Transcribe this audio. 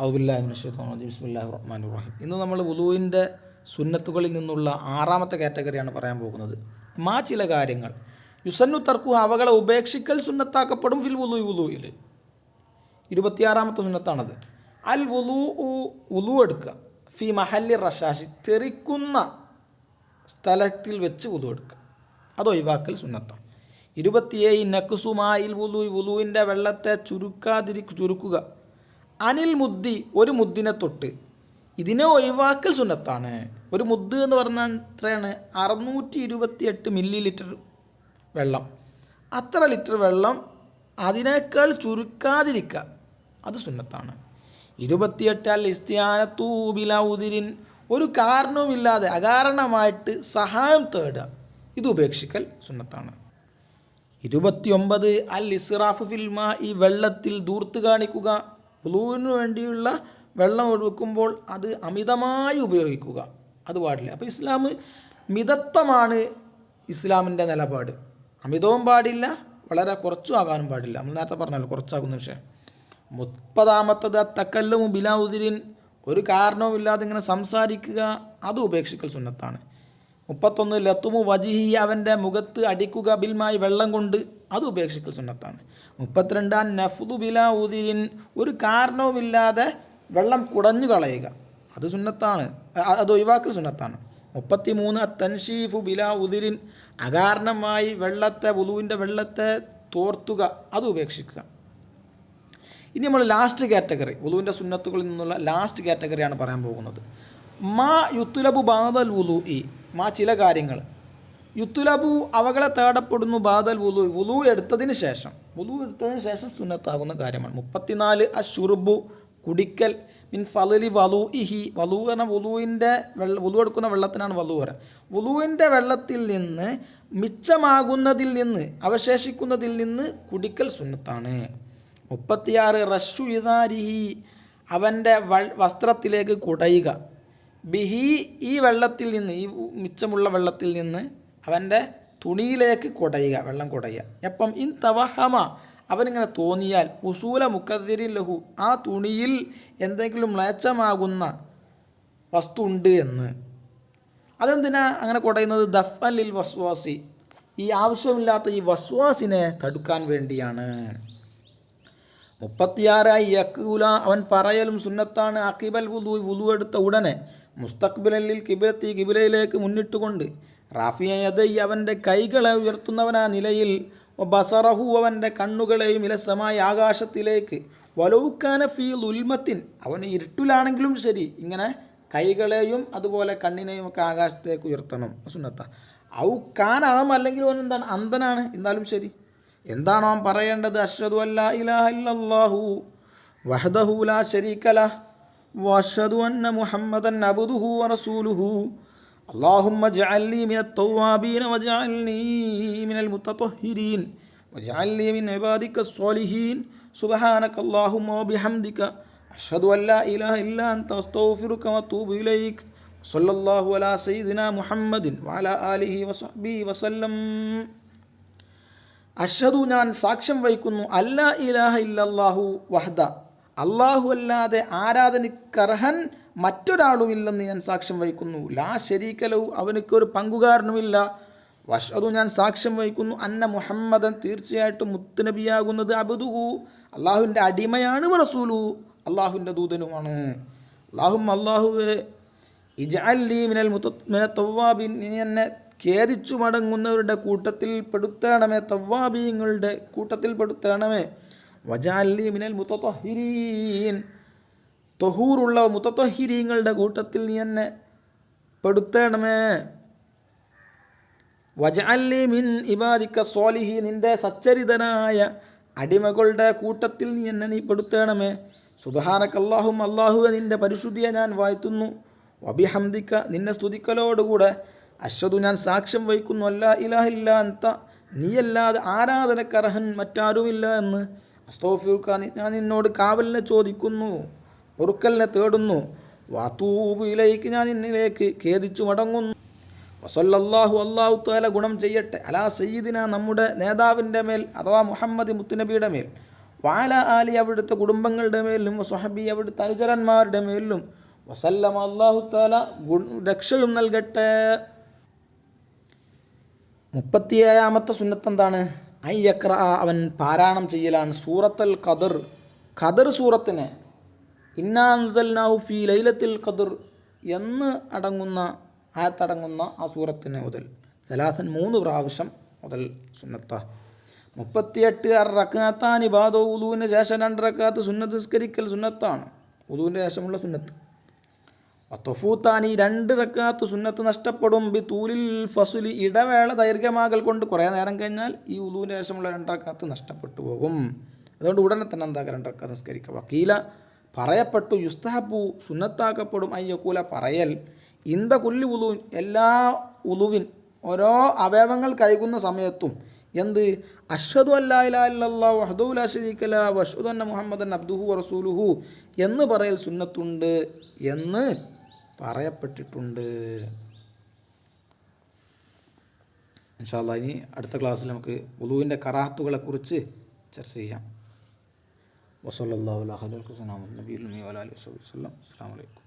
റഹ്മാൻ റഹീം ഇന്ന് നമ്മൾ വുലുവിന്റെ സുന്നത്തുകളിൽ നിന്നുള്ള ആറാമത്തെ കാറ്റഗറിയാണ് പറയാൻ പോകുന്നത്. മാ ചില കാര്യങ്ങൾ. യുസന്നു തർക്കു അവകളെ ഉപേക്ഷിക്കൽ സുന്നത്താക്കപ്പെടും ഫിൽ വുലു വുലുയിൽ. ഇരുപത്തിയാറാമത്തെ സുന്നത്താണത്. അൽ വുലു ഉലു എടുക്കുക. ഫി മഹല്ലി റഷാഷി തെറിക്കുന്ന സ്ഥലത്തിൽ വെച്ച് വുലു എടുക്കുക. അത് ഒഴിവാക്കൽ സുന്നത്താണ് ഇരുപത്തിയേഴ് നക്കുസുമായിൽ വുലു വുലുവിന്റെ വെള്ളത്തെ ചുരുക്കാതിരി ചുരുക്കുക. അനിൽ മുദ്ദി ഒരു മുദ്ദിനെ തൊട്ട്. ഇതിനെ ഒഴിവാക്കൽ സുന്നത്താണ്. ഒരു മുദ്ദ് എന്ന് പറഞ്ഞാൽ എത്രയാണ്? അറുന്നൂറ്റി ഇരുപത്തി എട്ട് മില്ലി ലിറ്റർ വെള്ളം. അത്ര ലിറ്റർ വെള്ളം അതിനേക്കാൾ ചുരുക്കാതിരിക്കുക അത് സുന്നത്താണ്. ഇരുപത്തിയെട്ട് അൽ ഇസ്തിയാനത്തൂബില ഉതിരിൻ ഒരു കാരണവുമില്ലാതെ അകാരണമായിട്ട് സഹായം തേടുക ഇത് ഉപേക്ഷിക്കൽ സുന്നത്താണ്. ഇരുപത്തിയൊമ്പത് അൽ ഇസ്റാഫ് ഫിൽമ ഈ വെള്ളത്തിൽ ദൂർത്ത് കാണിക്കുക ബ്ലൂവിന് വേണ്ടിയുള്ള വെള്ളം ഒഴുക്കുമ്പോൾ അത് അമിതമായി ഉപയോഗിക്കുക. അത് പാടില്ല. അപ്പോൾ ഇസ്ലാം മിതത്വമാണ് ഇസ്ലാമിന്റെ നിലപാട്. അമിതവും പാടില്ല വളരെ കുറച്ചും ആകാനും പാടില്ല. നമ്മൾ നേരത്തെ പറഞ്ഞല്ലോ കുറച്ചാകുന്ന വിഷയം. മുപ്പതാമത്തത് തക്കല്ലും ബിലാവുദിരിൻ ഒരു കാരണവുമില്ലാതെ ഇങ്ങനെ സംസാരിക്കുക അത് ഉപേക്ഷിക്കൽ സുന്നത്താണ്. മുപ്പത്തൊന്ന് ലത്തുമു വജിഹി അവന്റെ മുഖത്ത് അടിക്കുക ബിൽമായി വെള്ളം കൊണ്ട് അത് ഉപേക്ഷിക്കൽ സുന്നത്താണ്. മുപ്പത്തിരണ്ടാം നഫ്ദു ബില ഉദിരിൻ ഒരു കാരണവുമില്ലാതെ വെള്ളം കുടഞ്ഞു കളയുക. അത് സുന്നത്താണ്. അത് ഒഴിവാക്കൽ സുന്നത്താണ്. മുപ്പത്തി മൂന്ന് തൻഷീഫു ബില ഉദിരിൻ അകാരണമായി വെള്ളത്തെ വുലുവിന്റെ വെള്ളത്തെ തോർത്തുക. അത് ഉപേക്ഷിക്കുക. ഇനി നമ്മൾ ലാസ്റ്റ് കാറ്റഗറി ഉലുവിന്റെ സുന്നത്തുകളിൽ നിന്നുള്ള ലാസ്റ്റ് കാറ്റഗറിയാണ് പറയാൻ പോകുന്നത്. മാ യുത്തുലബു ബാദൽ വുലു ഇ മാ ചില കാര്യങ്ങൾ. യുത്തുലബു അവകളെ തേടപ്പെടുന്നു ബാദൽ വുലു. വുലു എടുത്തതിന് ശേഷം. വുലു എടുത്തതിന് ശേഷം സുന്നത്താകുന്ന കാര്യമാണ്. മുപ്പത്തിനാല് അഷുറുബു കുടിക്കൽ മിൻ ഫലലി വലു ഇഹി വലു എന്ന വുലുവിന്റെ വെള്ള വുലു എടുക്കുന്ന വെള്ളത്തിനാണ് വലു പറയുക. വുലുവിന്റെ വെള്ളത്തിൽ നിന്ന് മിച്ചമാകുന്നതിൽ നിന്ന് അവശേഷിക്കുന്നതിൽ നിന്ന് കുടിക്കൽ സുന്നത്താണ്. മുപ്പത്തിയാറ് റഷു ഇതാരിഹി അവന്റെ വസ്ത്രത്തിലേക്ക് കുടയുക. ബിഹി ഈ വെള്ളത്തിൽ നിന്ന് ഈ മിച്ചമുള്ള വെള്ളത്തിൽ നിന്ന് അവന്റെ തുണിയിലേക്ക് കുടയുക വെള്ളം കുടയുക. എപ്പം ഇൻ തവഹമ അവനിങ്ങനെ തോന്നിയാൽ ഉസൂല മുക്കതിരിൻ ലഹു ആ തുണിയിൽ എന്തെങ്കിലും മ്ലേച്ഛമാകുന്ന വസ്തു ഉണ്ട് എന്ന്. അതെന്തിനാ അങ്ങനെ കുടയുന്നത്? ദഫ് അലിൽ വസ്വാസി. ഈ ആവശ്യമില്ലാത്ത ഈ വസ്വാസിനെ തടുക്കാൻ വേണ്ടിയാണ്. മുപ്പത്തിയാറായി യക്കൂല അവൻ പറയലും സുന്നത്താണ്. അക്കിബൽ വുദു വുദു എടുത്ത ഉടനെ മുസ്തഖ്ബിലിൽ കിബിലത്തി കിബിലയിലേക്ക് മുന്നിട്ടുകൊണ്ട് റാഫിയതൈ അവന്റെ കൈകളെ ഉയർത്തുന്നവനാ നിലയിൽ ബസറഹു അവന്റെ കണ്ണുകളെയും ഇലസമായ ആകാശത്തിലേക്ക്. വലൗക്കാന ഫീ ഉൽമത്തിൻ അവൻ ഇരുട്ടിലാണെങ്കിലും ശരി ഇങ്ങനെ കൈകളെയും അതുപോലെ കണ്ണിനെയും ഒക്കെ ആകാശത്തേക്ക് ഉയർത്തണം. സുന്നത്ത. ഔ കാനാം അല്ലെങ്കിൽ അവൻ എന്താണ്? അന്ധനാണ് എന്നാലും ശരി. എന്താണോ അവൻ പറയേണ്ടത്? അഷ്ഹദു അല്ലാഹു വഹദഹുലാ ഇല്ലല്ലാഹു വഷദു അന്ന മുഹമ്മദൻ അബുദുഹു വറസൂലുഹു اللهم اجعلني من التوابين واجعلني من المتطهرين واجعلني من عبادك الصالحين سبحانك اللهم وبحمدك أشهد أن لا إله إلا أنت أستغفرك وأتوب إليك صلى الله على سيدنا محمد وعلى آله وصحبه وسلم അഷദു ഞാൻ സാക്ഷ്യം വഹിക്കുന്നു അല്ല ഇലാഹ ഇല്ലല്ലാഹു വഹദ അള്ളാഹു അല്ലാതെ ആരാധനക്കർഹൻ മറ്റൊരാളുമില്ലെന്ന് ഞാൻ സാക്ഷ്യം വഹിക്കുന്നു. ലാ ശരീക്കലവും അവനക്കൊരു പങ്കുകാരനുമില്ല. വഷതു ഞാൻ സാക്ഷ്യം വഹിക്കുന്നു. അന്ന മുഹമ്മദൻ തീർച്ചയായിട്ടും മുത്തുനബിയാകുന്നത് അബുദുഹു. അള്ളാഹുവിന്റെ അടിമയാണ് റസൂലു. അള്ളാഹുവിന്റെ ദൂതനുമാണ്. അള്ളാഹും അള്ളാഹുവെ ഇജഅല്ലി മിനൽ മുത്ത മിന തവ്വാബിൻ. നീ എന്നെ ഖേദിച്ചു മടങ്ങുന്നവരുടെ കൂട്ടത്തിൽ പെടുത്തണമേ തവ്വാബീങ്ങളുടെ കൂട്ടത്തിൽ പെടുത്തണമേ. വജാലി മിനൽ മുത്തഹിരീൻ. തൊഹൂറുള്ള മുത്തഹിരീങ്ങളുടെ കൂട്ടത്തിൽ നീ എന്നെ പെടുത്തണമേ. വജഅല്ലി മിൻ ഇബാദിക്ക സ്വാലിഹി നിന്റെ സച്ചരിതനായ അടിമകളുടെ കൂട്ടത്തിൽ നീ എന്നെ നീ പെടുത്തണമേ. സുബഹാനക്കല്ലാഹും അള്ളാഹു നിന്റെ പരിശുദ്ധിയെ ഞാൻ വാഴ്ത്തുന്നു. വബിഹംദിക്ക നിന്നെ സ്തുതിക്കലോടുകൂടെ അശ്വതു ഞാൻ സാക്ഷ്യം വഹിക്കുന്നു. അല്ല ഇലാഹില്ല അന്ത നീയല്ലാതെ ആരാധനക്കർഹൻ മറ്റാരുമില്ല എന്ന് അസ്തോഫിയുക്ക ഞാൻ നിന്നോട് കാവലിനെ ചോദിക്കുന്നു. പൊറുക്കലിനെ തേടുന്നു. വാത്തൂബിലേക്ക് ഞാൻ ഇന്നിലേക്ക് ഖേദിച്ചു മടങ്ങുന്നു. വസല്ലാഹു അള്ളാഹു താല ഗുണം ചെയ്യട്ടെ. അലാ സയ്യിദിന നമ്മുടെ നേതാവിന്റെ മേൽ അഥവാ മുഹമ്മദ് മുത്തുനബിയുടെ മേൽ വാല ആലി അവിടുത്തെ കുടുംബങ്ങളുടെ മേലും വസുഹബി അവിടുത്തെ അനുചരന്മാരുടെ മേലും വസല്ലം അള്ളാഹു താല രക്ഷയും നൽകട്ടെ. മുപ്പത്തിയേഴാമത്തെ സുന്നത്ത് എന്താണ്? യക്ര അവൻ പാരായണം ചെയ്യലാണ് സൂറത്തൽ ഖദർ. ഖദർ സൂറത്തിനെ ഇന്നാൻസൽനാഹു ഫി ലൈലത്തിൽ ഖദർ എന്ന് അടങ്ങുന്ന ആയത്തടങ്ങുന്ന ആ സൂറത്തിന് മുതൽ. സലാസൻ മൂന്ന് പ്രാവശ്യം മുതൽ സുന്നത്ത. മുപ്പത്തിയെട്ട് റക്കാത്താനി ഇബാദോ ഉദുവിന് ശേഷം രണ്ട് റക്കാത്ത് സുന്നത്ത് നിസ്കരിക്കൽ സുന്നത്താണ്. ഉദുവിന്റെ ശേഷമുള്ള സുന്നത്ത്. വത്തഫൂത്താൻ ഈ രണ്ട് റക്കാത്ത് സുന്നത്ത് നഷ്ടപ്പെടും. ബി തൂലിൽ ഫസുലി ഇടവേള ദൈർഘ്യമാകൽ കൊണ്ട് കുറേ നേരം കഴിഞ്ഞാൽ ഈ ഉദുവിന്റെ ശേഷമുള്ള രണ്ട് റക്കാത്ത് നഷ്ടപ്പെട്ടു പോകും. അതുകൊണ്ട് ഉടനെ തന്നെ എന്താക്കുക രണ്ട് റക്കാത്ത് നിസ്കരിക്കുക? വക്കീല പറയപ്പെട്ടു യുസ്തഹബു സുന്നത്താക്കപ്പെടും അയ്യക്കൂല പറയൽ. ഇന്ത കുല്ലി ഉലുവിൻ എല്ലാ ഉലുവിൻ ഓരോ അവയവങ്ങൾ കൈകുന്ന സമയത്തും എന്ത്? അഷദു അല്ലാ വഹദുല മുഹമ്മദൻ അബ്ദുഹു റസൂലുഹു എന്ന് പറയൽ സുന്നത്തുണ്ട് എന്ന് പറയപ്പെട്ടിട്ടുണ്ട്. ഇൻഷാല്ല ഇനി അടുത്ത ക്ലാസ്സിൽ നമുക്ക് ഉലുവിന്റെ കറാത്തുകളെക്കുറിച്ച് ചർച്ച ചെയ്യാം. വസല്ലാ അലൈഹി വസല്ലം അസ്സാം വലൈക്കും